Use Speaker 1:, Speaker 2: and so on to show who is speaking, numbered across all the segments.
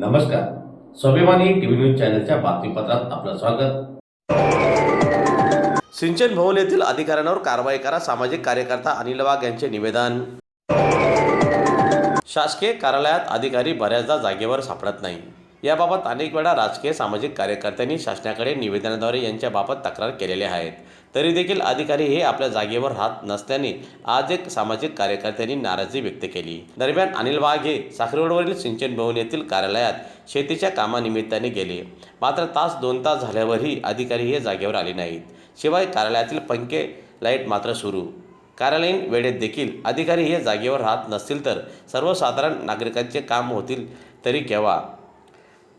Speaker 1: नमस्कार. स्वाभिमानी TV news चॅनलच्या बातमीपत्रात आपलं स्वागत. सिंचन भवन येथील अधिकाऱ्यांवर कारवाई करा सामाजिक कार्यकर्ता अनिल वाघ यांचे निवेदन. शासकीय कार्यालयात अधिकारी बऱ्याचदा जागेवर सापडत नाही. याबाबत अनेक वेळा राजकीय सामाजिक कार्यकर्त्यांनी शासनाकडे निवेदनाद्वारे यांच्याबाबत तक्रार केलेल्या आहेत. तरी देखील अधिकारी हे आपल्या जागेवर राहत नसल्याने आज एक सामाजिक कार्यकर्त्यांनी नाराजी व्यक्त केली. दरम्यान अनिल वाघ हे साखरेवाडवरील सिंचन भवन येथील कार्यालयात शेतीच्या कामानिमित्ताने गेले. मात्र तास दोन तास झाल्यावरही अधिकारी हे जागेवर आले नाहीत. शिवाय कार्यालयातील पंखे लाइट मात्र सुरू. कार्यालयीन वेळेत देखील अधिकारी हे जागेवर राहत नसतील तर सर्वसाधारण नागरिकांचे काम होतील तरी केव्हा?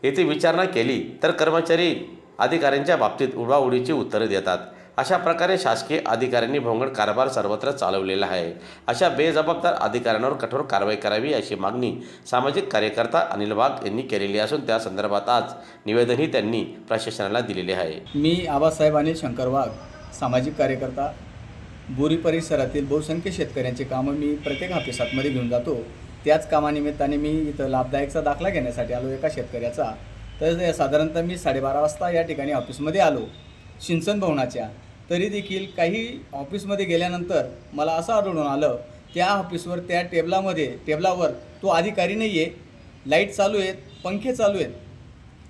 Speaker 1: येथे विचारणा केली तर कर्मचारी अधिकाऱ्यांच्या बाबतीत उडवाउडीची उत्तरं देतात. अशा प्रकारे शासकीय अधिकाऱ्यांनी भोंगड कारभार सर्वत्र चालवलेला आहे. अशा बेजबाबदार अधिकाऱ्यांवर कठोर कारवाई करावी अशी मागणी सामाजिक कार्यकर्ता अनिल वाघ यांनी केलेली असून त्या संदर्भात आज निवेदनही त्यांनी प्रशासनाला दिलेले आहे.
Speaker 2: मी आबासाहेब अनिल शंकर वाघ सामाजिक कार्यकर्ता बोरी परिसरातील बहुसंख्य शेतकऱ्यांची कामं मी प्रत्येक ऑफिसातमध्ये घेऊन जातो. त्याच कामानिमित्ताने मी इथं लाभदायकचा दाखला घेण्यासाठी आलो एका शेतकऱ्याचा. तर साधारणतः मी साडेबारा वाजता या ठिकाणी ऑफिसमध्ये आलो. सिंचन भवनाच्या. तरी देखील काही ऑफिसमध्ये गेल्यानंतर मला असं आढळून आलं त्या ऑफिसवर त्या टेबलामध्ये टेबलावर तो अधिकारी नाही आहे लाइट चालू आहेत पंखे चालू आहेत.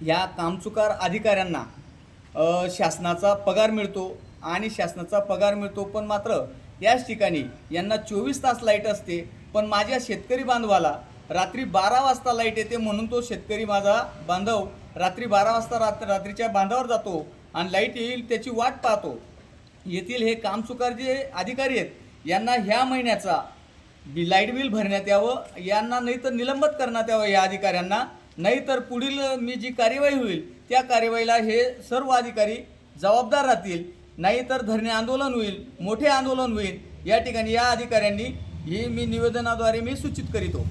Speaker 2: या कामचुकार अधिकाऱ्यांना शासनाचा पगार मिळतो आणि शासनाचा पगार मिळतो पण मात्र याच ठिकाणी यांना चोवीस तास लाइट असते पण माझ्या शेतकरी बांधवाला रात्री बारा वाजता लाइट येते म्हणून तो शेतकरी माझा बांधव रात्री बारा वाजता रात्र रात्रीच्या बांधावर जातो. आणि लाइट येईल त्याची वाट पाहतो. येथील हे कामचुकार जे अधिकारी आहेत यांना ह्या महिन्याचा बी लाइट बिल भरण्यात यावं यांना नाही तर निलंबित करण्यात यावं या अधिकाऱ्यांना. नाही तर पुढील मी जी कार्यवाही होईल त्या कार्यवाहीला हे सर्व अधिकारी जबाबदार राहतील. नाही तर धरणे आंदोलन होईल मोठे आंदोलन होईल. या ठिकाणी या अधिकाऱ्यांनी ही मी निवेदनाद्वारे मी सूचित करीतो.